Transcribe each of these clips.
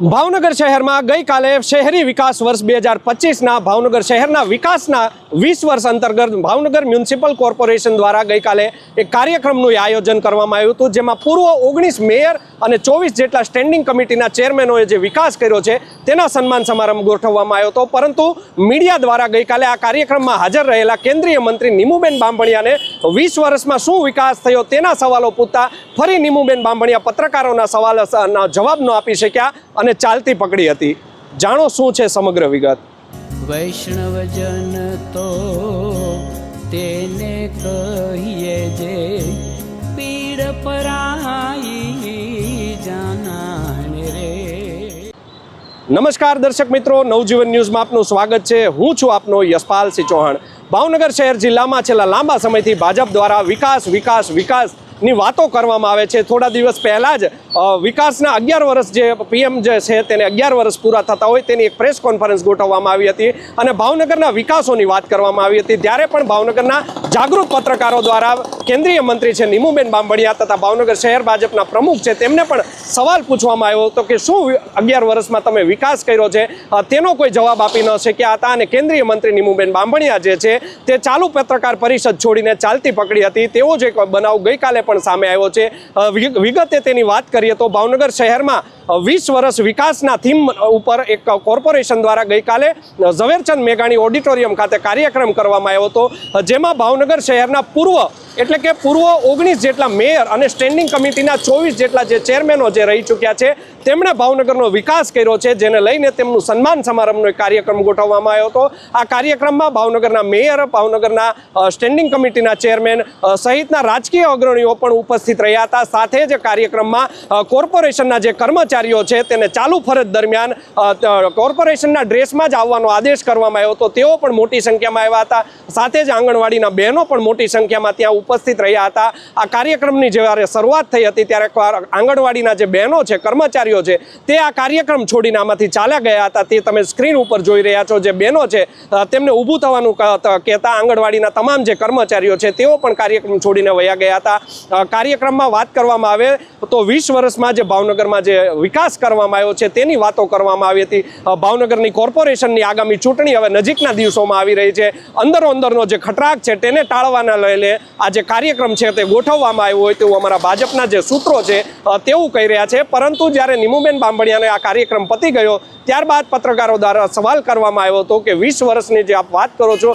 ભાવનગર શહેરમાં ગઈકાલે શહેરી વિકાસ વર્ષ બે હજાર પચીસના ભાવનગર શહેરના વિકાસના વીસ વર્ષ અંતર્ગત ભાવનગર મ્યુનિસિપલ કોર્પોરેશન દ્વારા ગઈકાલે એક કાર્યક્રમનું આયોજન કરવામાં આવ્યું હતું, જેમાં પૂર્વ ઓગણીસ મેયર અને ચોવીસ જેટલા સ્ટેન્ડિંગ કમિટીના ચેરમેનોએ જે વિકાસ કર્યો છે, તેના સન્માન સમારંભ ગોઠવવામાં આવ્યો હતો. પરંતુ મીડિયા દ્વારા ગઈકાલે આ કાર્યક્રમમાં હાજર રહેલા કેન્દ્રીય મંત્રી નીમુબેન બાંભણિયાને વીસ વર્ષમાં શું વિકાસ થયો તેના સવાલો પૂછતા ફરી નીમુબેન બાંભણિયા પત્રકારોના સવાલ જવાબ ન આપી શક્યા અને ચાલતી પકડી હતી. જાણો શું છે સમગ્ર વિગત? વૈષ્ણવજન તો તેને કહીએ જે પીડ પરાઈ જાનાને રે. નમસ્કાર દર્શક મિત્રો નવજીવન ન્યૂઝમાં આપનું સ્વાગત છે. હું છું આપનો યશપાલસિંહ ચૌહાણ. ભાવનગર શહેર જિલ્લામાં છેલ્લા લાંબા સમયથી ભાજપ દ્વારા વિકાસ વિકાસ વિકાસની વાતો કરવામાં આવે છે. થોડા દિવસ પહેલાં જ વિકાસના અગિયાર વર્ષ જે પીએમ જે છે તેને અગિયાર વર્ષ પૂરા થતા હોય તેની એક પ્રેસ કોન્ફરન્સ ગોઠવવામાં આવી હતી અને ભાવનગરના વિકાસોની વાત કરવામાં આવી હતી. ત્યારે પણ ભાવનગરના જાગૃત પત્રકારો દ્વારા કેન્દ્રીય મંત્રી છે નીમુબેન બાંબડિયા તથા ભાવનગર શહેર ભાજપના પ્રમુખ છે તેમને પણ સવાલ પૂછવામાં આવ્યો હતો કે શું અગિયાર વર્ષમાં તમે વિકાસ કર્યો છે? તેનો કોઈ જવાબ આપી ન શક્યા હતા અને કેન્દ્રીય મંત્રી નીમુબેન બાંબણિયા જે છે તે ચાલુ પત્રકાર પરિષદ છોડીને ચાલતી પકડી હતી. તેવો જ એક બનાવ ગઈકાલે પણ સામે આવ્યો છે. વિગતે તેની વાત કરીએ તો ભાવનગર શહેરમાં વીસ વર્ષ વિકાસના થીમ ઉપર એક કોર્પોરેશન દ્વારા ગઈકાલે ઝવેરચંદ મેઘાણી ઓડિટોરિયમ ખાતે કાર્યક્રમ કરવામાં આવ્યો હતો. જેમાં ભાવનગર શહેરના પૂર્વ, એટલે કે પૂર્વ ઓગણીસ જેટલા મેયર અને સ્ટેન્ડિંગ કમિટીના ચોવીસ જેટલા જે ચેરમેનો જે રહી ચૂક્યા છે, તેમણે ભાવનગરનો વિકાસ કર્યો છે, જેને લઈને તેમનું સન્માન સમારંભનો એક કાર્યક્રમ ગોઠવવામાં આવ્યો હતો. આ કાર્યક્રમમાં ભાવનગરના મેયર, ભાવનગરના સ્ટેન્ડિંગ કમિટીના ચેરમેન સહિતના રાજકીય અગ્રણીઓ પણ ઉપસ્થિત રહ્યા હતા. સાથે જ કાર્યક્રમમાં કોર્પોરેશનના જે કર્મચારીઓ છે, તેને ચાલુ ફરજ દરમિયાન કોર્પોરેશનના ડ્રેસમાં જ આવવાનો આદેશ કરવામાં આવ્યો હતો. તેઓ પણ મોટી સંખ્યામાં આવ્યા હતા. સાથે જ આંગણવાડીના બહેનો પણ મોટી સંખ્યામાં ત્યાં ઉપસ્થિત રહ્યા હતા. આ કાર્યક્રમની જ્યારે શરૂઆત થઈ હતી, ત્યારે આંગણવાડીના જે બહેનો છે, કર્મચારીઓ છે, તે આ કાર્યક્રમ છોડીને આમાંથી ચાલ્યા ગયા હતા. તે તમે સ્ક્રીન ઉપર જોઈ રહ્યા છો. જે બહેનો છે તેમને ઊભું થવાનું કહેતા આંગણવાડીના તમામ જે કર્મચારીઓ છે, તેઓ પણ કાર્યક્રમ છોડીને વયા ગયા હતા. કાર્યક્રમમાં વાત કરવામાં આવે તો વીસ વર્ષમાં જે ભાવનગરમાં જે વિકાસ કરવામાં આવ્યો છે તેની વાતો કરવામાં આવી હતી. ભાવનગરની કોર્પોરેશનની આગામી ચૂંટણી હવે નજીકના દિવસોમાં આવી રહી છે. અંદરો અંદરનો જે ખટરાક છે તેને ટાળવાના લઈને આ જે કાર્યક્રમ છે તે ગોઠવવામાં આવ્યો હોય તેવું અમારા ભાજપના જે સૂત્રો છે તેવું કહી રહ્યા છે. પરંતુ જ્યારે નિમુબેન બાંભણિયાને આ કાર્યક્રમ પતી ગયો, ત્યારબાદ પત્રકારો દ્વારા સવાલ કરવામાં આવ્યો હતો કે વીસ વર્ષની જે આપ વાત કરો છો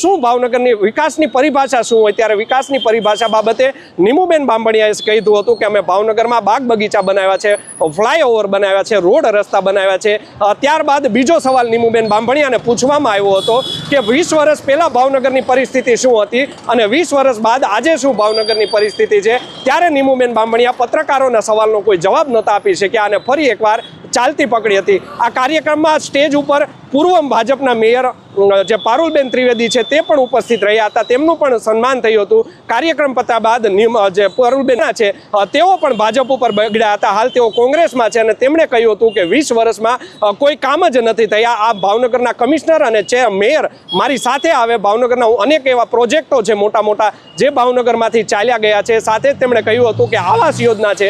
શું ભાવનગરની વિકાસની પરિભાષા શું હોય? ત્યારે વિકાસની પરિભાષા બાબતે નીમુબેન બાંભણિયાએ કીધું હતું કે અમે ભાવનગરમાં બાગ બગીચા બનાવ્યા છે, ફ્લાયઓવર બનાવ્યા છે, રોડ રસ્તા બનાવ્યા છે. ત્યારબાદ બીજો સવાલ નીમુબેન બાંભણિયાને પૂછવામાં આવ્યો હતો કે વીસ વર્ષ પહેલાં ભાવનગરની પરિસ્થિતિ શું હતી અને વીસ વર્ષ બાદ આજે શું ભાવનગરની પરિસ્થિતિ છે? ત્યારે નીમુબેન બાંભણિયા પત્રકારોના સવાલનો કોઈ જવાબ નહોતા આપી શક્યા અને ફરી એકવાર ચાલતી પકડી હતી. આ કાર્યક્રમમાં સ્ટેજ ઉપર પૂર્વ ભાજપના મેયર જે પારુલબેન ત્રિવેદી છે તે પણ ઉપસ્થિત રહ્યા હતા. તેમનું પણ સન્માન થયું હતું. કાર્યક્રમ પત્યા બાદ જે પારુલબેન છે તેઓ પણ ભાજપ ઉપર બગડ્યા હતા. હાલ તેઓ કોંગ્રેસમાં છે અને તેમણે કહ્યું હતું કે વીસ વર્ષમાં કોઈ કામ જ નથી થયા. આ ભાવનગરના કમિશનર અને ચે મેયર મારી સાથે આવે. ભાવનગરના અનેક એવા પ્રોજેક્ટો છે મોટા મોટા જે ભાવનગરમાંથી ચાલ્યા ગયા છે. સાથે તેમણે કહ્યું હતું કે આવાસ યોજના છે.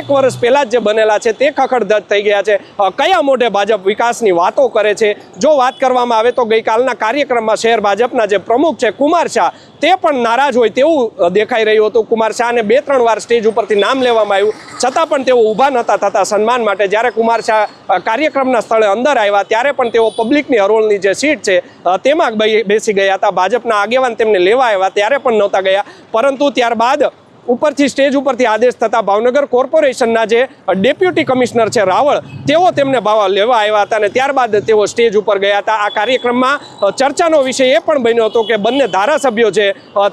એક વર્ષ પહેલાં જ જે બનેલા છે તે ખખડધજ થઈ ગયા છે. કયા મોઢે ભાજપ વિકાસની વાતો કરે છે? જો વાત કરવામાં આવે તો ગઈકાલના કાર્યક્રમમાં શહેર ભાજપના જે પ્રમુખ છે, કુમાર શાહ, તે પણ નારાજ હોય તેવું દેખાઈ રહ્યું હતું. કુમાર શાહને બે ત્રણ વાર સ્ટેજ ઉપરથી નામ લેવામાં આવ્યું. છતાં પણ તેઓ ઊભા નહોતા થતા સન્માન માટે. જ્યારે કુમાર શાહ કાર્યક્રમના સ્થળે અંદર આવ્યા, ત્યારે પણ તેઓ પબ્લિકની હરોળની જે સીટ છે તેમાં બેસી ગયા હતા. ભાજપના આગેવાન તેમને લેવા આવ્યા, ત્યારે પણ નહોતા ગયા. પરંતુ ત્યારબાદ ઉપરથી સ્ટેજ ઉપરથી આદેશ થતા ભાવનગર કોર્પોરેશનના જે ડેપ્યુટી કમિશનર છે રાવળ, તેઓ તેમને ભાવ લેવા આવ્યા હતા અને ત્યારબાદ તેઓ સ્ટેજ ઉપર ગયા હતા. આ કાર્યક્રમમાં ચર્ચાનો વિષય એ પણ બન્યો હતો કે બંને ધારાસભ્યો છે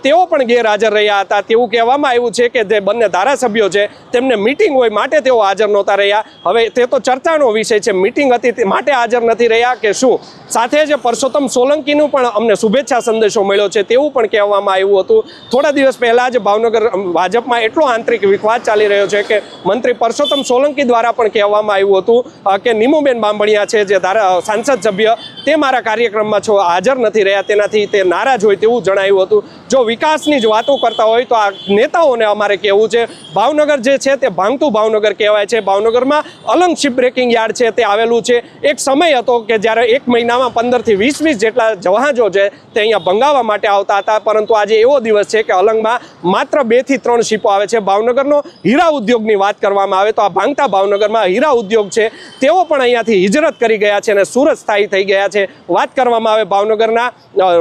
તેઓ પણ ગેરહાજર રહ્યા હતા. તેવું કહેવામાં આવ્યું છે કે જે બંને ધારાસભ્યો છે, તેમને મિટિંગ હોય માટે તેઓ હાજર નહોતા રહ્યા. હવે તે તો ચર્ચાનો વિષય છે, મિટિંગ હતી તે માટે હાજર નથી રહ્યા કે શું? સાથે જ પરસોત્તમ સોલંકીનું પણ અમને શુભેચ્છા સંદેશો મળ્યો છે, તેવું પણ કહેવામાં આવ્યું હતું. થોડા દિવસ પહેલાં જ ભાવનગર ભાજપમાં એટલો આંતરિક વિખવાદ ચાલી રહ્યો છે કે મંત્રી પરસોત્તમ સોલંકી દ્વારા પણ કહેવામાં આવ્યું હતું કે નીમુબેન બાંભણિયા છે જે સાંસદ સભ્ય, તે મારા કાર્યક્રમમાં છો, હાજર નથી રહ્યા, તેનાથી તે નારાજ હોય તેવું જણાવ્યું હતું. જો વિકાસની જ વાતો કરતા હોય તો આ નેતાઓને અમારે કહેવું છે, ભાવનગર જે છે તે ભાંગતું ભાવનગર કહેવાય છે. ભાવનગરમાં અલંગ શિપ બ્રેકિંગ યાર્ડ છે, તે આવેલું છે. એક સમય હતો કે જ્યારે એક મહિનામાં પંદરથી વીસ વીસ જેટલા જહાજો છે તે અહીંયા ભંગાવવા માટે આવતા હતા, પરંતુ આજે એવો દિવસ છે કે અલંગમાં માત્ર બેથી ત્રણ શિપો આવે છે. ભાવનગરનો હીરા ઉદ્યોગની વાત કરવામાં આવે તો આ ભાંગતા ભાવનગરમાં હીરા ઉદ્યોગ છે. તેઓ પણ અહીંયાથી હિજરત કરી ગયા છે અને સુરત સ્થાયી થઈ ગયા છે. વાત કરવામાં આવે ભાવનગરના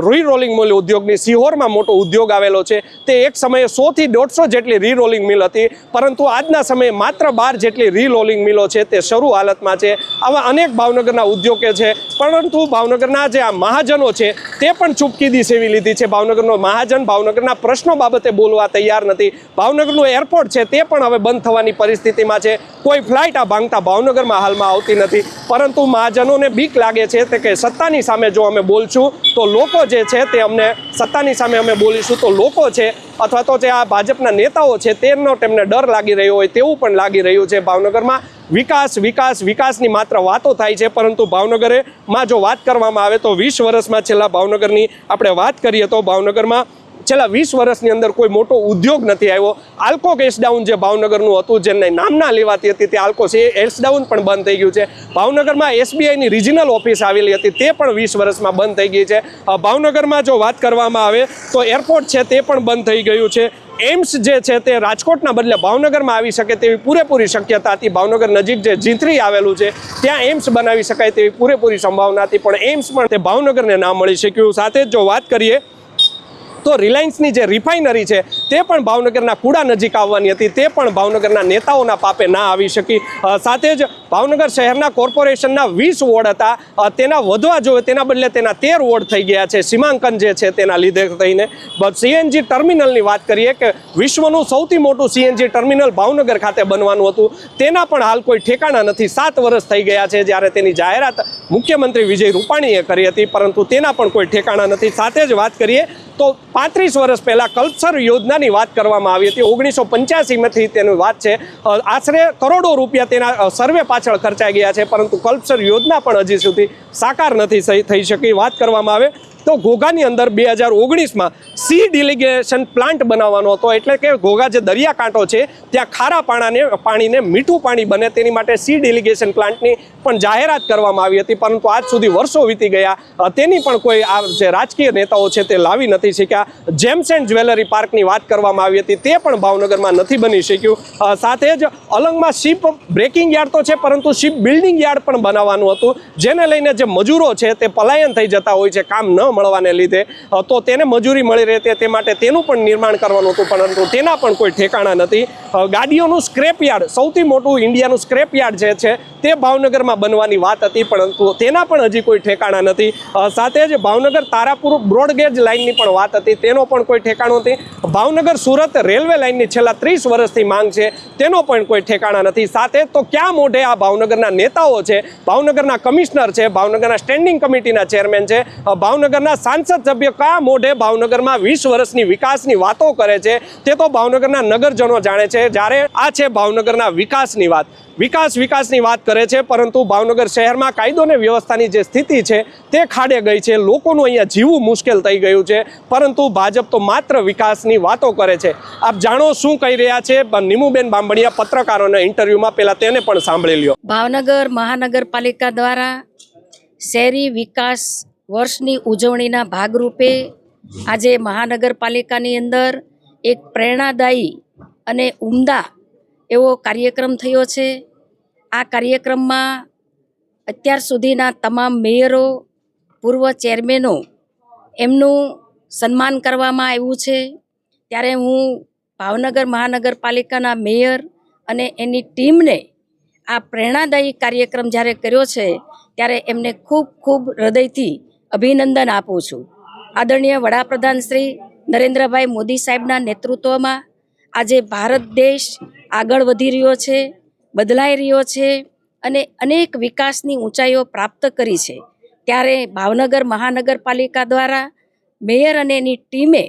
રી રોલિંગ મિલ ઉદ્યોગની. સિહોરમાં મોટો ઉદ્યોગ આવેલો છે. તે એક સમયે સોથી દોઢસો જેટલી રી રોલિંગ મિલ હતી, પરંતુ આજના સમયે માત્ર બાર જેટલી રી રોલિંગ મિલો છે. તે શરૂ હાલતમાં છે. આવા અનેક ભાવનગરના ઉદ્યોગે છે. પરંતુ ભાવનગરના જે આ મહાજનો છે, તે પણ ચૂપકીદી સેવી લીધી છે. ભાવનગરનો મહાજન ભાવનગરના પ્રશ્નો બાબતે બોલવા તૈયાર નથી. ભાવનગરનું એરપોર્ટ છે, તે પણ હવે બંધ થવાની પરિસ્થિતિમાં છે. કોઈ ફ્લાઇટ આ ભાંગતા ભાવનગરમાં હાલમાં આવતી નથી. પરંતુ મહાજનોને બીક લાગે છે તે કે સત્તાની સામે જો અમે બોલશું, તો લોકો જે છે તે અમને સત્તાની સામે અમે બોલીશું, તો લોકો છે અથવા તો જે આ ભાજપના નેતાઓ છે તેનો તેમને ડર લાગી રહ્યો હોય તેવું પણ લાગી રહ્યું છે ભાવનગરમાં. વિકાસ વિકાસ, વિકાસની માત્ર વાતો થાય છે, પરંતુ ભાવનગરેમાં જો વાત કરવામાં આવે તો વીસ વર્ષમાં છેલ્લા ભાવનગરની આપણે વાત કરીએ તો ભાવનગરમાં છેલ્લા વીસ વર્ષની અંદર કોઈ મોટો ઉદ્યોગ નથી આવ્યો. આલ્કો ડાઉન જે ભાવનગરનું હતું જેને નામના લેવાતી હતી, તે આલ્કો છે, એ ડાઉન પણ બંધ થઈ ગયું છે. ભાવનગરમાં એસબીઆઈની રિજનલ ઓફિસ આવેલી હતી, તે પણ વીસ વર્ષમાં બંધ થઈ ગઈ છે. ભાવનગરમાં જો વાત કરવામાં આવે, તો એરપોર્ટ છે, તે પણ બંધ થઈ ગયું છે. એમ્સ જે છે, તે રાજકોટના બદલે ભાવનગરમાં આવી શકે તેવી પૂરેપૂરી શક્યતા હતી. ભાવનગર નજીક જે જીતરી આવેલું છે, ત્યાં એમ્સ બનાવી શકાય તેવી પૂરેપૂરી સંભાવના હતી, પણ એમ્સ પણ તે ભાવનગરને ના મળી શક્યું. સાથે જો વાત કરીએ તો રિલાયન્સની જે રિફાઇનરી છે, તે પણ ભાવનગરના કુડા નજીક આવવાની હતી. તે પણ ભાવનગરના નેતાઓના પાપે ના આવી શકી. સાથે જ ભાવનગર શહેરના કોર્પોરેશનના વીસ વોર્ડ હતા. તેના વધવા જોઈએ તેના બદલે તેના તેર વોર્ડ થઈ ગયા છે. સીમાંકન જે છે તેના લીધે થઈને. સીએનજી ટર્મિનલની વાત કરીએ કે વિશ્વનું સૌથી મોટું સીએનજી ટર્મિનલ ભાવનગર ખાતે બનવાનું હતું. તેના પણ હાલ કોઈ ઠેકાણા નથી. સાત વર્ષ થઈ ગયા છે જ્યારે તેની જાહેરાત મુખ્યમંત્રી વિજય રૂપાણીએ કરી હતી, પરંતુ તેના પણ કોઈ ઠેકાણા નથી. સાથે જ વાત કરીએ તો પાંત્રીસ વર્ષ પહેલાં કલ્પસર યોજનાની વાત કરવામાં આવી હતી. ઓગણીસો પંચ્યાસીમાંથી તેની વાત છે. આશરે કરોડો રૂપિયા તેના સર્વે પાછળ ખર્ચાઈ ગયા છે, પરંતુ કલ્પસર યોજના પણ હજી સુધી સાકાર નથી થઈ- શકી. વાત કરવામાં આવે તો ઘોઘાની અંદર બે હજાર ઓગણીસમાં સી ડિલિગેશન પ્લાન્ટ બનાવવાનો હતો. એટલે કે ઘોઘા જે દરિયાકાંઠો છે, ત્યાં ખારા પાણાને, પાણીને મીઠું પાણી બને તેની માટે સી ડિલિગેશન પ્લાન્ટની પણ જાહેરાત કરવામાં આવી હતી. પરંતુ આજ સુધી વર્ષો વીતી ગયા. તેની પણ કોઈ આ જે રાજકીય નેતાઓ છે તે લાવી નથી શક્યા. જેમ્સ એન્ડ જ્વેલરી પાર્કની વાત કરવામાં આવી હતી. તે પણ ભાવનગરમાં નથી બની શક્યું. સાથે જ અલંગમાં શિપ બ્રેકિંગ યાર્ડ તો છે, પરંતુ શિપ બિલ્ડિંગ યાર્ડ પણ બનાવવાનું હતું. જેને લઈને જે મજૂરો છે તે પલાયન થઈ જતા હોય છે, કામ ન મળવાને લીધે તો તેને મજૂરી મળી રહે તે- માટે તેનું પણ નિર્માણ કરવાનું હતું પરંતુ તેના પણ કોઈ ઠેકાણા નથી. ગાડીઓનું સ્ક્રેપ યાર્ડ સૌથી મોટું ઇન્ડિયાનું સ્ક્રેપયાર્ડ જે છે તે ભાવનગરમાં બનવાની વાત હતી પરંતુ તેના પણ હજી કોઈ ઠેકાણા નથી. સાથે જ ભાવનગર તારાપુર બ્રોડગેજ લાઇનની પણ વાત હતી તેનો પણ કોઈ ઠેકાણો નથી. ભાવનગર સુરત રેલવે લાઇનની છેલ્લા ત્રીસ વર્ષથી માંગ છે તેનો પણ કોઈ ઠેકાણા નથી. સાથે તો ક્યાં મોઢે આ ભાવનગરના નેતાઓ છે? ભાવનગરના કમિશનર છે ભાવનગરના સ્ટેન્ડિંગ કમિટીના ચેરમેન છે અ, ભાવનગરના સાંસદ સભ્ય કયા મોઢે ભાવનગરમાં વીસ વર્ષની વિકાસની વાતો કરે છે તે તો ભાવનગરના નગરજનો જાણે છે. જ્યારે આ છે ભાવનગરના વિકાસની વાત. વિકાસ વિકાસની વાત કરે છે, પરંતુ ભાવનગર શહેરમાં કાયદો અને વ્યવસ્થાની જે સ્થિતિ છે તે ખાડે ગઈ છે. લોકોનું અહીંયા જીવવું મુશ્કેલ થઈ ગયું છે, પરંતુ ભાજપ તો માત્ર વિકાસની વાતો કરે છે. આપ જાણો શું કહી રહ્યા છે? નિમુબેન બાંભણિયા પત્રકારોના ઇન્ટરવ્યુમાં પહેલાં તેને પણ સાંભળી લ્યો. ભાવનગર મહાનગરપાલિકા દ્વારા શહેરી વિકાસ વર્ષની ઉજવણીના ભાગરૂપે આજે મહાનગરપાલિકાની અંદર એક પ્રેરણાદાયી અને ઉમદા એવો કાર્યક્રમ થયો છે. આ કાર્યક્રમમાં અત્યાર સુધીના તમામ મેયરો, પૂર્વ ચેરમેનો એમનું સન્માન કરવામાં આવ્યું છે. ત્યારે હું ભાવનગર મહાનગરપાલિકાના મેયર અને એની ટીમને આ પ્રેરણાદાયી કાર્યક્રમ જ્યારે કર્યો છે, ત્યારે એમને ખૂબ ખૂબ હૃદયથી અભિનંદન આપું છું. આદરણીય વડાપ્રધાન શ્રી નરેન્દ્રભાઈ મોદી સાહેબના નેતૃત્વમાં આજે ભારત દેશ આગળ વધી રહ્યો છે, બદલાઈ રહ્યો છે અને અનેક વિકાસની ઊંચાઈઓ પ્રાપ્ત કરી છે. ત્યારે ભાવનગર મહાનગરપાલિકા દ્વારા મેયર અને એની ટીમે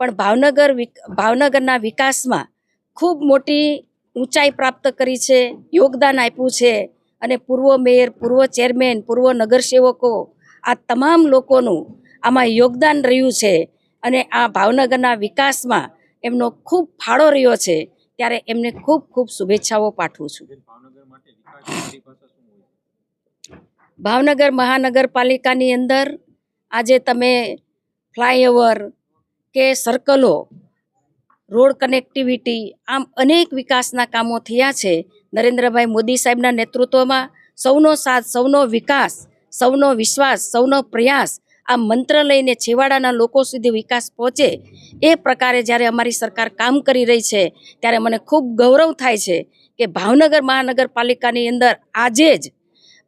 પણ ભાવનગર ભાવનગરના વિકાસમાં ખૂબ મોટી ઊંચાઈ પ્રાપ્ત કરી છે, યોગદાન આપ્યું છે અને પૂર્વ મેયર, પૂર્વ ચેરમેન, પૂર્વ નગરસેવકો આ તમામ લોકોનું આમાં યોગદાન રહ્યું છે અને આ ભાવનગરના વિકાસમાં એમનો ખૂબ ફાળો રહ્યો છે ત્યારે એમને ખૂબ ખૂબ શુભેચ્છાઓ પાઠવું છું. ભાવનગર મહાનગરપાલિકાની અંદર આજે તમે ફ્લાયઓવર કે સર્કલો, રોડ કનેક્ટિવિટી આમ અનેક વિકાસના કામો થયા છે. નરેન્દ્રભાઈ મોદી સાહેબના નેતૃત્વમાં સૌનો સાથ, સૌનો વિકાસ સૌનો વિશ્વાસ, સૌનો પ્રયાસ આ મંત્ર લઈને છેવાડાના લોકો સુધી વિકાસ પહોંચે એ પ્રકારે જ્યારે અમારી સરકાર કામ કરી રહી છે, ત્યારે મને ખૂબ ગૌરવ થાય છે કે ભાવનગર મહાનગરપાલિકાની અંદર આજે જ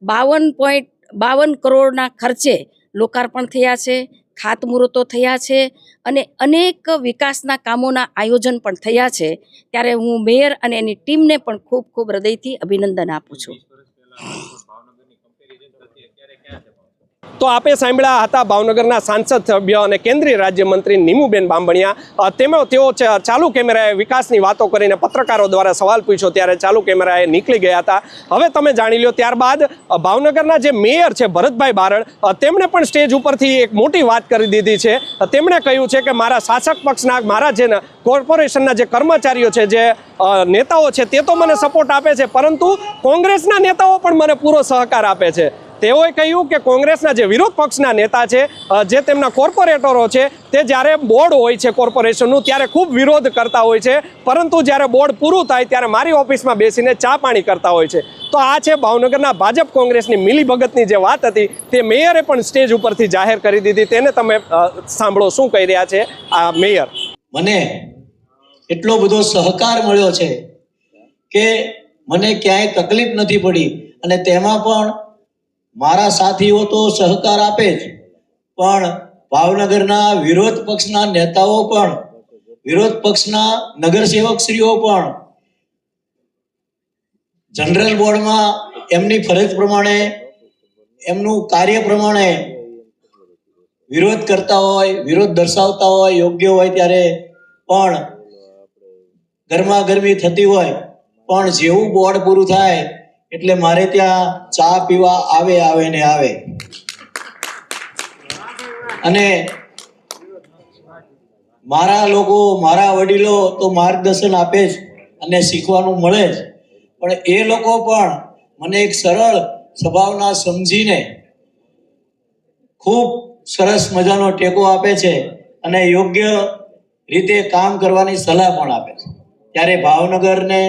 બાવન પોઈન્ટ, બાવન કરોડના ખર્ચે લોકાર્પણ થયા છે, ખાતમુહૂર્તો થયા છે અને અનેક વિકાસના કામોના આયોજન પણ થયા છે. ત્યારે હું મેયર અને એની ટીમને પણ ખૂબ ખૂબ હૃદયથી અભિનંદન આપું છું. તો આપે સાંભળ્યા હતા ભાવનગરના સાંસદ સભ્ય અને કેન્દ્રીય રાજ્યમંત્રી નીમુબેન બાંબણિયા તેમાં તેઓ ચાલુ કેમેરાએ વિકાસની વાતો કરીને પત્રકારો દ્વારા સવાલ પૂછ્યો ત્યારે ચાલુ કેમેરાએ નીકળી ગયા હતા. હવે તમે જાણી લો ત્યારબાદ ભાવનગરના જે મેયર છે ભરતભાઈ બારડ તેમણે પણ સ્ટેજ ઉપરથી એક મોટી વાત કરી દીધી છે. તેમણે કહ્યું છે કે મારા શાસક પક્ષના, મારા જે કોર્પોરેશનના જે કર્મચારીઓ છે, જે નેતાઓ છે, તે તો મને સપોર્ટ આપે છે, પરંતુ કોંગ્રેસના નેતાઓ પણ મને પૂરો સહકાર આપે છે. તેઓએ કહ્યું કે કોંગ્રેસના જે વિરોધ પક્ષના નેતા છે જે તેમના કોર્પોરેટરો છે, તે જ્યારે બોર્ડ હોય છે કોર્પોરેશનનું, ત્યારે ખૂબ વિરોધ કરતા હોય છે. પરંતુ જ્યારે બોર્ડ પૂરું થાય, ત્યારે મારી ઓફિસમાં બેસીને ચા પાણી કરતા હોય છે. તો આ છે ભાવનગરના ભાજપ કોંગ્રેસની મિલીભગતની જે વાત હતી, તે મેયરે પણ સ્ટેજ ઉપરથી જાહેર કરી દીધી. તેને તમે સાંભળો શું કહી રહ્યા છે આ મેયર. મને એટલો બધો સહકાર મળ્યો છે કે મને ક્યાંય તકલીફ નથી પડી. અને તેમાં પણ મારા સાથીઓ તો સહકાર આપે જ. પણ ભાવનગરના વિરોધ પક્ષના નેતાઓ પણ, વિરોધ પક્ષના નગરસેવકશ્રીઓ પણ, જનરલ બોર્ડમાં એમની ફરજ પ્રમાણે, એમનું કાર્ય પ્રમાણે વિરોધ કરતા હોય, વિરોધ દર્શાવતા હોય, યોગ્ય હોય ત્યારે પણ ગરમા ગરમી થતી હોય. પણ જેવું બોર્ડ પૂરું થાય એટલે મારે ત્યાં ચા પીવા આવે આવે ને આવે. અને મારા લોકો, મારા વડીલો તો માર્ગદર્શન આપે જ અને શીખવાનું મળે જ. પણ એ લોકો પણ મને એક સરળ સ્વભાવના સમજીને ખૂબ સરસ મજાનો ટેકો આપે છે અને યોગ્ય રીતે કામ કરવાની સલાહ પણ આપે છે. ત્યારે ભાવનગરને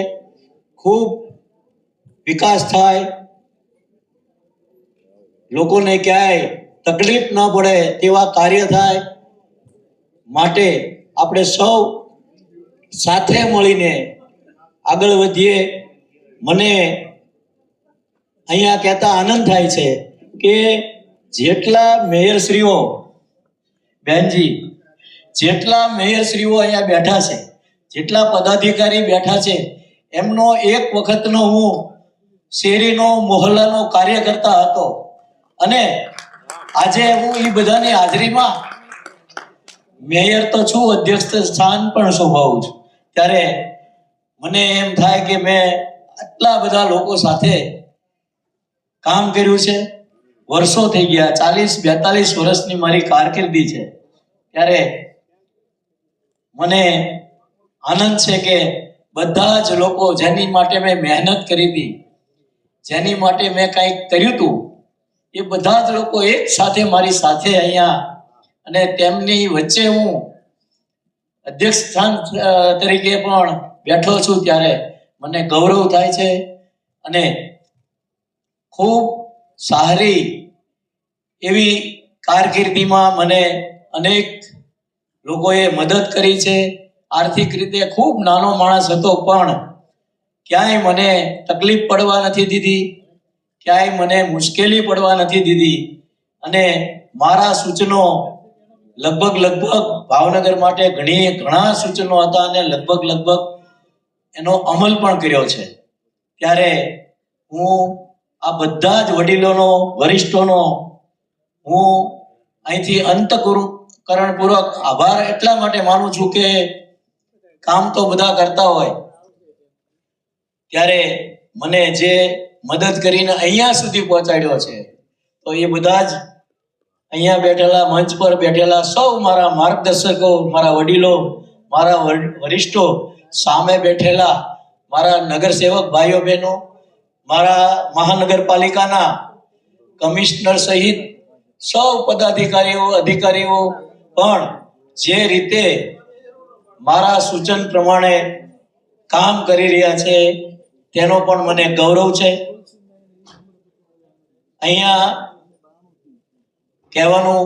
ખૂબ વિકાસ થાય, લોકોને ક્યાંય તકલીફ ન પડે તેવા કાર્ય થાય, માટે આપણે સૌ સાથે મળીને આગળ વધીએ. મને અહીંયા કહેતા આનંદ થાય છે કે જેટલા મેયરશ્રીઓ બેનજી જેટલા મેયરશ્રીઓ અહીંયા બેઠા છે, જેટલા પદાધિકારી બેઠા છે, એમનો એક વખતનો હું શેરીનો, મોહલ્લાનો કાર્યકર્તા હતો. અને આજે હું એ બધાની હાજરીમાં મેયર તો છું, અધ્યક્ષ સ્થાન પણ શોભાવું છું. ત્યારે મને એમ થાય કે મેં આટલા બધા લોકો સાથે કામ કર્યું છે. વર્ષો થઈ ગયા, ચાલીસ, બેતાલીસ વર્ષની મારી કારકિર્દી છે. ત્યારે મને આનંદ છે કે બધા જ લોકો જેની માટે મેં મહેનત કરી હતી જેની માટે મેં કંઈક કર્યું હતું એ બધા જ લોકો એક સાથે મારી સાથે અહીંયા અને તેમની વચ્ચે હું અધ્યક્ષ સ્થાન તરીકે પણ બેઠો છું ત્યારે. મને ગૌરવ થાય છે અને ખૂબ સારી એવી કારકિર્દીમાં મને અનેક લોકોએ મદદ કરી છે. આર્થિક રીતે ખૂબ નાનો માણસ હતો પણ ક્યાંય મને તકલીફ પડવા નથી દીધી, ક્યાંય મને મુશ્કેલી પડવા નથી દીધી અને મારા સૂચનો લગભગ લગભગ ભાવનગર માટે ઘણી ઘણા સૂચનો હતા અને લગભગ લગભગ એનો અમલ પણ કર્યો છે. ત્યારે હું આ બધા જ વડીલોનો, વરિષ્ઠોનો હું અહીંથી અંતકરણપૂર્વક આભાર એટલા માટે માનું છું કે કામ તો બધા કરતા હોય ત્યારે મને જે મદદ કરીને અહીંયા સુધી પહોંચાડ્યો છે, તો એ બધા જ અહીંયા બેઠેલા મંચ પર બેઠેલા સૌ મારા માર્ગદર્શકો, મારા વડીલો, મારા વરિષ્ઠો, સામે બેઠેલા મારા નગરસેવક ભાઈઓ બહેનો, મારા મહાનગરપાલિકાના કમિશનર સહિત સૌ પદાધિકારીઓ, અધિકારીઓ પણ જે રીતે મારા સૂચન પ્રમાણે કામ કરી રહ્યા છે તેનો પણ મને ગૌરવ છે. અહીંયા કહેવાનું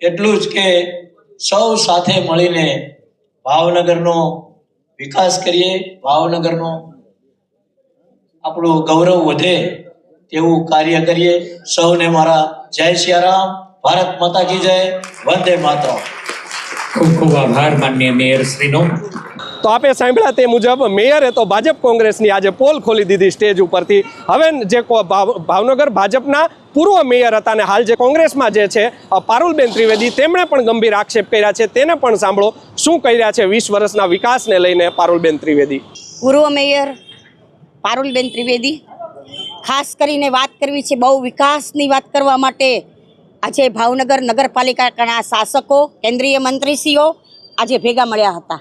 એટલું જ કે સૌ સાથે મળીને ભાવનગરનો વિકાસ કરીએ, ભાવનગરનો આપણું ગૌરવ વધે તેવું કાર્ય કરીએ. સૌને મારા જય સિયારામ, ભારત માતા કી જય, વંદે માતા ખૂબ ખૂબ આભાર માન્ય મેયર શ્રીનો. તો આપે સાંભળ્યા તે મુજબ મેયરે તો ભાજપ કોંગ્રેસની આજે પોલ ખોલી દીધી સ્ટેજ ઉપરથી. હવે જે ભાવનગર ભાજપના પૂર્વ મેયર હતા અને હાલ જે કોંગ્રેસમાં જે છે પારુલબેન ત્રિવેદી, તેમણે પણ ગંભીર આક્ષેપ કર્યા છે. તેને પણ સાંભળો શું કહી રહ્યા છે વીસ વર્ષના વિકાસને લઈને પારુલબેન ત્રિવેદી. પૂર્વ મેયર પારુલબેન ત્રિવેદી, ખાસ કરીને વાત કરવી છે બહુ વિકાસની વાત કરવા માટે. આજે ભાવનગર નગરપાલિકાના શાસકો, કેન્દ્રીય મંત્રીશ્રીઓ આજે ભેગા મળ્યા હતા.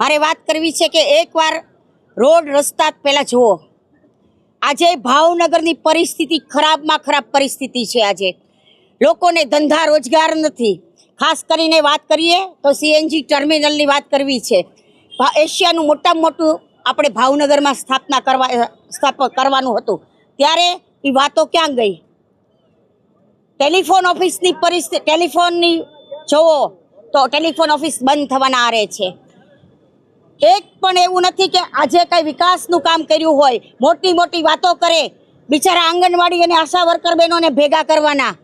મારે વાત કરવી છે કે એકવાર રોડ રસ્તા પહેલાં જુઓ. આજે ભાવનગરની પરિસ્થિતિ ખરાબમાં ખરાબ પરિસ્થિતિ છે આજે. લોકોને ધંધા રોજગાર નથી. ખાસ કરીને વાત કરીએ તો સીએનજી ટર્મિનલની વાત કરવી છે. એશિયાનું મોટામાં મોટું આપણે ભાવનગરમાં સ્થાપના કરવા સ્થાપ, કરવાનું હતું. ત્યારે એ વાતો ક્યાં ગઈ? ટેલિફોન ઓફિસની પરિસ્થિતિ ટેલિફોનની જુઓ તો ટેલિફોન ઓફિસ બંધ થવાના આરે છે. એક પણ એવું નથી કે આજે કઈ વિકાસનું કામ કર્યું હોય, મોટી મોટી વાતો કરે, બિચારા આંગણવાડી અને આશા વર્કર બહેનોને ભેગા કરવાના.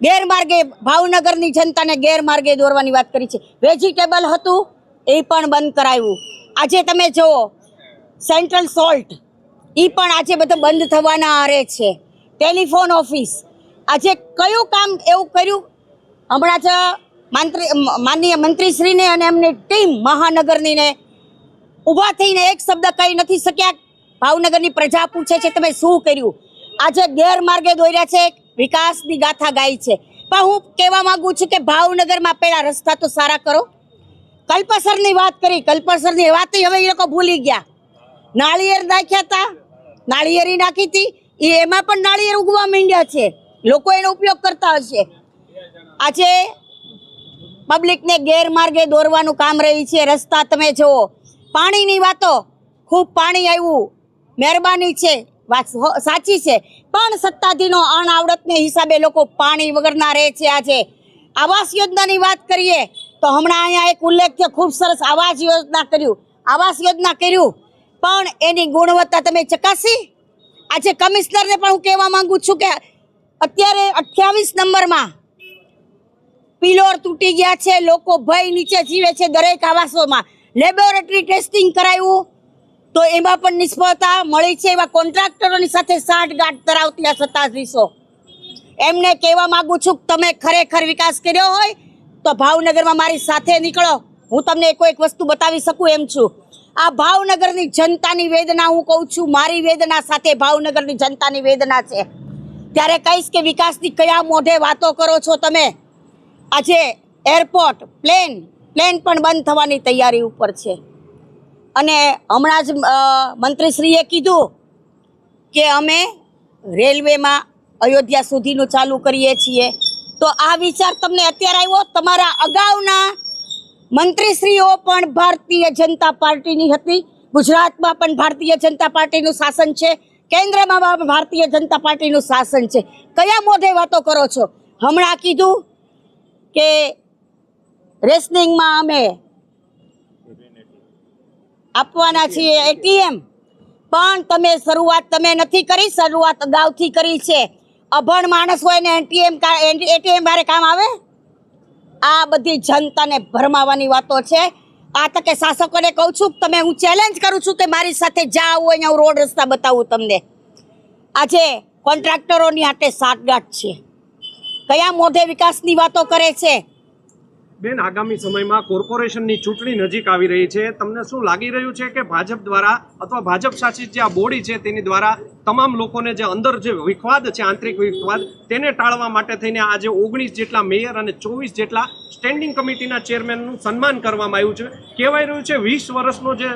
ગેરમાર્ગે ભાવનગરની જનતાને ગેરમાર્ગે દોરવાની વાત કરી છે. વેજીટેબલ હતું, એ પણ બંધ કરાવ્યું આજે તમે જુઓ સેન્ટ્રલ સોલ્ટ એ પણ આજે બધું બંધ થવાના આરે છે. ટેલિફોન ઓફિસ આજે કયું કામ એવું કર્યું? હમણાં જ મંત્રી, માનનીય મંત્રીશ્રીને અને એમની ટીમ મહાનગરનીને ઊભા થઈને એક શબ્દ કહી નથી શક્યા. ભાવનગરની પ્રજા પૂછે છે, તમે શું કર્યું? આજે ગેરમાર્ગે દોર્યા છે વિકાસની ગાથા ગાઈ છે. પણ હું કહેવા માંગુ છું કે ભાવનગરમાં પહેલાં રસ્તા તો સારા કરો. કલ્પસરની વાત કરી કલ્પસરની વાત હવે એ લોકો ભૂલી ગયા. નાળિયેર નાખ્યા હતા, નાળિયેરી નાખી હતી. એ એમાં પણ નાળિયેર ઉગવા માંડ્યા છે. લોકો એનો ઉપયોગ કરતા હશે. આજે પબ્લિકને ગેરમાર્ગે દોરવાનું કામ રહી છે. રસ્તા તમે જુઓ પાણીની વાતો. ખૂબ પાણી આવ્યું. મહેરબાની છે. વાત સાચી છે. પણ સત્તાધીનો અણઆવડતને હિસાબે લોકો પાણી વગરના રહે છે આજે. આવાસ યોજનાની વાત કરીએ, તો હમણાં અહીંયા એક ઉલ્લેખ છે ખૂબ સરસ આવાસ યોજના કર્યું. આવાસ યોજના કર્યું. પણ એની ગુણવત્તા તમે ચકાસી? આજે કમિશનરને પણ હું કહેવા માંગુ છું કે અત્યારે અઠ્યાવીસ નંબરમાં પિલોર તૂટી ગયા છે, લોકો ભય નીચે જીવે છે દરેક આવાસોમાં. લેબોરેટરી ટેસ્ટિંગ કરાયું. તો એમાં પણ નિષ્ફળતા મળી છે. એવા કોન્ટ્રાક્ટરોની સાથે સાંઠગાંઠ ધરાવતી આ સત્તાધીશો એમને કહેવા માગું છું કે તમે ખરેખર વિકાસ કર્યો હોય તો ભાવનગરમાં મારી સાથે નીકળો. હું તમને એકો એક વસ્તુ બતાવી શકું એમ છું. આ ભાવનગરની જનતાની વેદના હું કહું છું. મારી વેદના સાથે ભાવનગરની જનતાની વેદના છે. ત્યારે કહીશ કે વિકાસની કયા મોઢે વાતો કરો છો તમે? આજે એરપોર્ટ પ્લેન પ્લેન પણ બંધ થવાની તૈયારી ઉપર છે. અને હમણાં જ મંત્રીશ્રીએ કીધું કે અમે રેલવેમાં અયોધ્યા સુધીનું ચાલુ કરીએ છીએ. તો આ વિચાર તમને અત્યારે આવ્યો? તમારા અગાઉના મંત્રીશ્રીઓ પણ ભારતીય જનતા પાર્ટીની હતી. ગુજરાતમાં પણ ભારતીય જનતા પાર્ટીનું શાસન છે. કેન્દ્રમાં પણ ભારતીય જનતા પાર્ટીનું શાસન છે. કયા મોઢે વાતો કરો છો? હમણાં કીધું કે રેસનિંગમાં અમે આપવાના છીએ એટીએમ. પણ તમે શરૂઆત તમે નથી કરી, શરૂઆત અગાઉથી કરી છે. અભણ માણસ હોય ને એટીએમ એટીએમ બારે કામ આવે? આ બધી જનતાને ભરમાવાની વાતો છે. આ તકે શાસકોને કહું છું તમે હું ચેલેન્જ કરું છું કે મારી સાથે જાઓ અહીંયા હું રોડ રસ્તા બતાવું તમને. આજે કોન્ટ્રાક્ટરોની હાથે સાટગાંઠ છે. કયા મોઢે વિકાસની વાતો કરે છે? બેન, આગામી સમયમાં કોર્પોરેશનની ચૂંટણી નજીક આવી રહી છે. તમને શું લાગી રહ્યું છે કે ભાજપ દ્વારા અથવા ભાજપ શાસિત જે આ બોડી છે તેની દ્વારા તમામ લોકોને જે અંદર જે વિખવાદ છે, આંતરિક વિખવાદ, તેને ટાળવા માટે થઈને આજે ઓગણીસ જેટલા મેયર અને ચોવીસ જેટલા સ્ટેન્ડિંગ કમિટીના ચેરમેનનું સન્માન કરવામાં આવ્યું છે. કહેવાય રહ્યું છે, વીસ વર્ષનો જે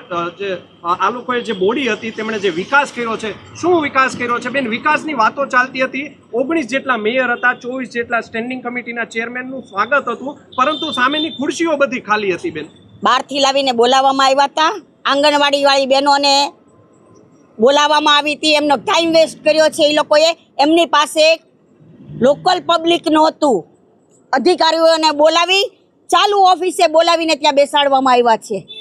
આ લોકોએ જે બોડી હતી, તેમણે જે વિકાસ કર્યો છે, શું વિકાસ કર્યો છે? બેન, વિકાસની વાતો ચાલતી હતી. ઓગણીસ જેટલા મેયર હતા, ચોવીસ જેટલા સ્ટેન્ડિંગ કમિટીના ચેરમેનનું સ્વાગત હતું, પરંતુ સામેની ખુરશીઓ બધી ખાલી હતી, બેન. બહારથી લાવીને બોલાવવામાં આવ્યા હતા. આંગણવાડીવાળી બહેનોને બોલાવવામાં આવી હતી. એમનો ટાઈમ વેસ્ટ કર્યો છે એ લોકોએ. એમની પાસે લોકલ પબ્લિક નહોતું. અધિકારીઓને બોલાવી, ચાલુ ઓફિસે બોલાવીને ત્યાં બેસાડવામાં આવ્યા છે.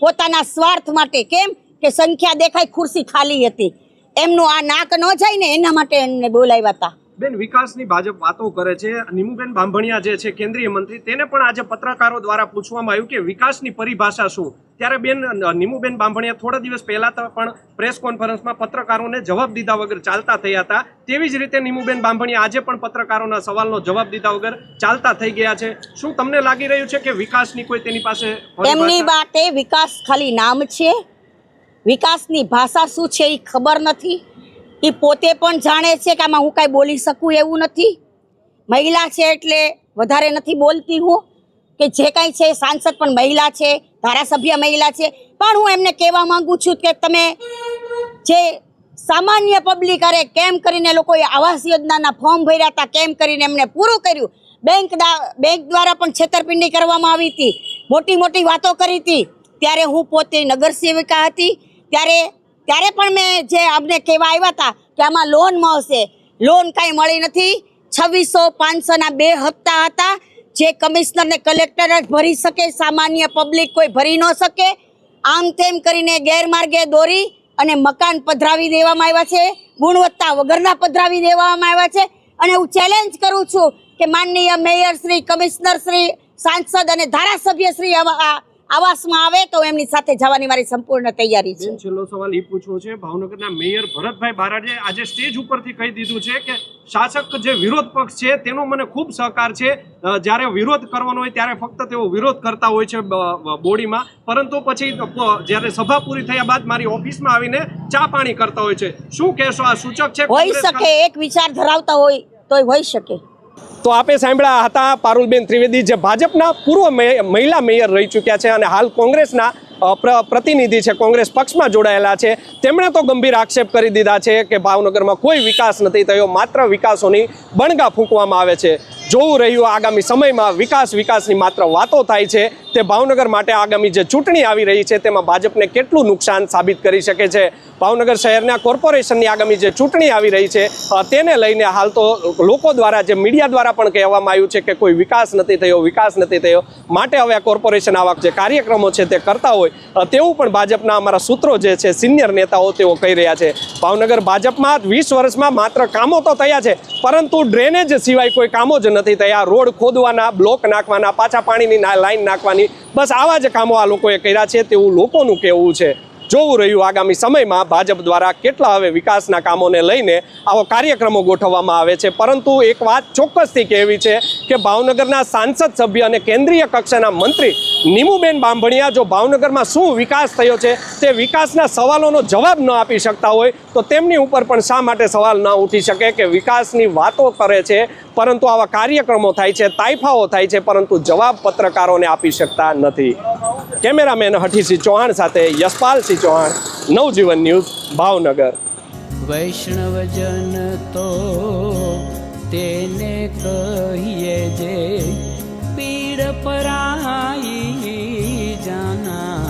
પોતાના સ્વાર્થ માટે કેમ કે સંખ્યા દેખાય ખુરશી ખાલી હતી. એમનું આ નાક ન જાય ને એના માટે એમને બોલાવ્યા હતા. બેન, વિકાસની ભાજપ વાતો કરે છે નિમુબેન બાંભણિયા જે છે કેન્દ્રીય મંત્રી, તેને પણ આજે પત્રકારો દ્વારા પૂછવામાં આવ્યું કે વિકાસની પરિભાષા શું? ત્યારે બેન, નિમુબેન બાંભણિયા થોડા દિવસ પહેલા પણ પ્રેસ કોન્ફરન્સમાં પત્રકારોને જવાબ દીધા વગર ચાલતા થયા હતા. તેવી જ રીતે નિમુબેન બાંભણિયા આજે પણ પત્રકારોના સવાલનો જવાબ દીધા વગર ચાલતા થઈ ગયા છે. શું તમને લાગી રહ્યું છે કે વિકાસની કોઈ તેની પાસે એમની પરિભાષા? વિકાસ ખાલી નામ છે. વિકાસની ભાષા શું છે એ ખબર નથી. એ પોતે પણ જાણે છે કે આમાં હું કાંઈ બોલી શકું એવું નથી. મહિલા છે એટલે વધારે નથી બોલતી હું. કે જે કાંઈ છે સાંસદ પણ મહિલા છે, ધારાસભ્ય મહિલા છે. પણ હું એમને કહેવા માગું છું કે તમે જે સામાન્ય પબ્લિક અરે કેમ કરીને લોકોએ આવાસ યોજનાના ફોર્મ ભર્યા હતા, કેમ કરીને એમને પૂરું કર્યું. બેંક બેંક દ્વારા પણ છેતરપિંડી કરવામાં આવી હતી. મોટી મોટી વાતો કરી હતી. ત્યારે હું પોતે નગરસેવિકા હતી. ત્યારે ત્યારે પણ મેં જે અમને કહેવા આવ્યા હતા કે આમાં લોન મળશે. લોન કાંઈ મળી નથી. છવ્વીસો પાંચસોના બે હપ્તા હતા. જે કમિશનરને કલેક્ટર જ ભરી શકે, સામાન્ય પબ્લિક કોઈ ભરી ન શકે. આમ તેમ કરીને ગેરમાર્ગે દોરી અને મકાન પધરાવી દેવામાં આવ્યા છે. ગુણવત્તા વગરના પધરાવી દેવામાં આવ્યા છે. અને હું ચેલેન્જ કરું છું કે માનનીય મેયર શ્રી કમિશનર શ્રી, સાંસદ અને ધારાસભ્ય શ્રી આવાસમાં આવે તો એમની સાથે જવાની મારી સંપૂર્ણ તૈયારી છે. છેલ્લો સવાલ એ પૂછવો છે ભાવનગરના મેયર ભરતભાઈ બારાડે આજે સ્ટેજ ઉપરથી કહી દીધું છે કે શાસક જે વિરોધ પક્ષ છે તેનો મને ખૂબ સહકાર છે. જ્યારે વિરોધ કરવાનો હોય ત્યારે ફક્ત તેઓ વિરોધ કરતા હોય છે બોડીમાં. પરંતુ પછી જ્યારે સભા પૂરી થયા બાદ મારી ઓફિસમાં આવીને ચા પાણી કરતા હોય છે. શું કહેશો આ સૂચક છે? હોઈ શકે એક વિચાર ધરાવતા હોય તોય હોઈ શકે. તો આપે સાંભળ્યા હતા પારુલબેન ત્રિવેદી જે ભાજપના પૂર્વ મહિલા મેયર રહી ચૂક્યા છે અને હાલ કોંગ્રેસના પ્ર- પ્રતિનિધિ છે, કોંગ્રેસ પક્ષમાં જોડાયેલા છે. તેમણે તો ગંભીર આક્ષેપ કરી દીધા છે કે ભાવનગરમાં કોઈ વિકાસ નથી થયો, માત્ર વિકાસોની બણગા ફૂંકવામાં આવે છે. જોવું રહ્યું આગામી સમયમાં વિકાસ વિકાસની માત્ર વાતો થાય છે તે ભાવનગર માટે આગામી જે ચૂંટણી આવી રહી છે તેમાં ભાજપને કેટલું નુકસાન સાબિત કરી શકે છે? ભાવનગર શહેરના કોર્પોરેશનની આગામી જે ચૂંટણી આવી રહી છે તેને લઈને હાલ તો લોકો દ્વારા જે મીડિયા દ્વારા પણ કહેવામાં આવ્યું છે કે કોઈ વિકાસ નથી થયો, વિકાસ નથી થયો. માટે હવે આ કોર્પોરેશન આવા જે કાર્યક્રમો છે તે કરતા હોય તેવું પણ ભાજપના અમારા સૂત્રો જે છે, સિનિયર નેતાઓ તેઓ કહી રહ્યા છે. ભાવનગર ભાજપમાં વીસ વર્ષમાં માત્ર કામો તો થયા છે, પરંતુ ડ્રેનેજ સિવાય કોઈ કામો જ નથી થયા. રોડ ખોદવાના બ્લોક નાખવાના, પાછા પાણીની લાઈન નાખવાની. બસ આવા જ કામો આ લોકોએ કર્યા છે તેવું લોકોનું કહેવું છે. જોવું રહ્યું આગામી સમયમાં ભાજપ દ્વારા કેટલા હવે વિકાસના કામોને લઈને આવો કાર્યક્રમો ગોઠવવામાં આવે છે. પરંતુ એક વાત ચોક્કસથી કહેવી છે કે ભાવનગરના સાંસદ સભ્ય અને કેન્દ્રીય કક્ષાના મંત્રી નીમુબેન બાંભણિયા જો ભાવનગરમાં શું વિકાસ થયો છે તે વિકાસના સવાલોનો જવાબ ન આપી શકતા હોય તો તેમની ઉપર પણ શા માટે સવાલ ન ઉઠી શકે કે વિકાસની વાતો કરે છે, પરંતુ આવા કાર્યક્રમો થાય છે, તાઇફાઓ થાય છે, પરંતુ જવાબ પત્રકારોને આપી શકતા નથી. કેમેરામેન હઠીસિંહ ચૌહાણ સાથે યશપાલસિંહ ઝાંસી ચૌહાણ નવજીવન ન્યૂઝ ભાવનગર. વૈષ્ણવજન તો તેને કહીએ જે પીડ પરાઈ જાના